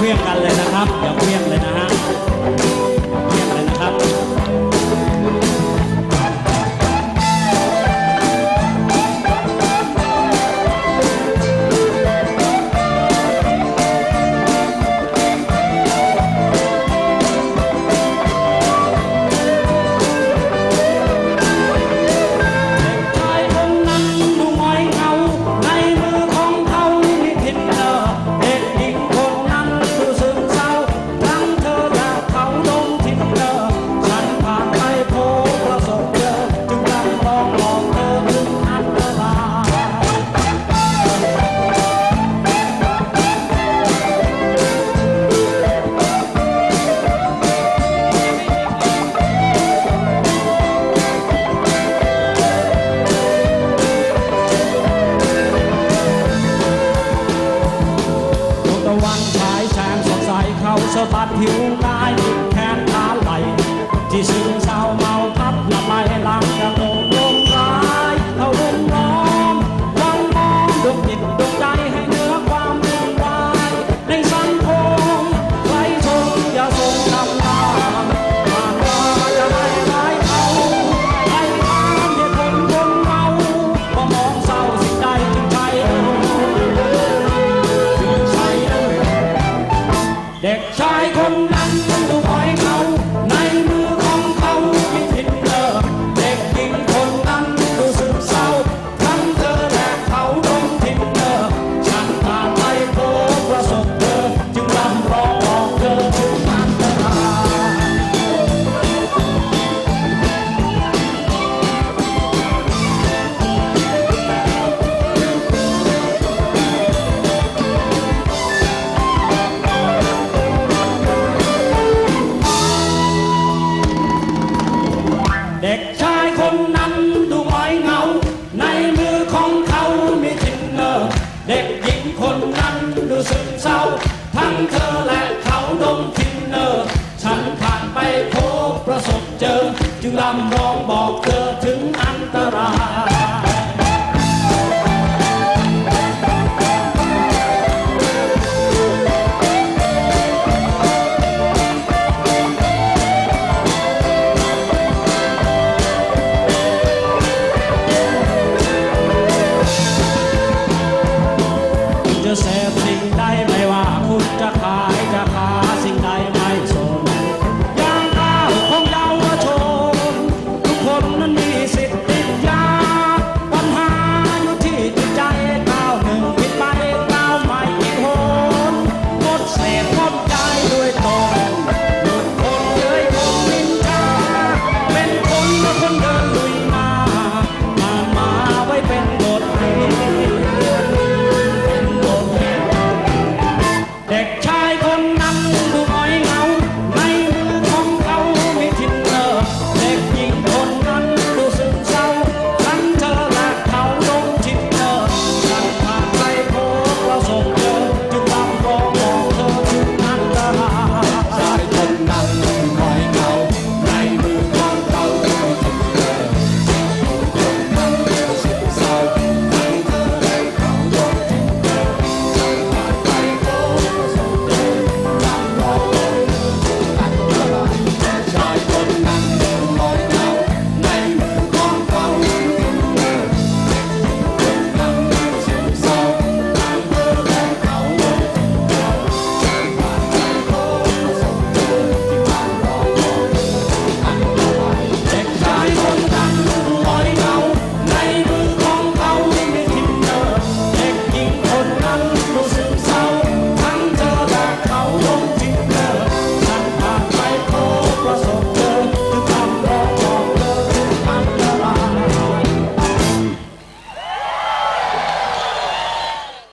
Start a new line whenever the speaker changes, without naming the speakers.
เคลี้ยงกันเลยนะครับ อย่าเคลี้ยงเลยนะฮะ ผิวกายแขนขาไหลที่ซึมเศร้ามา next.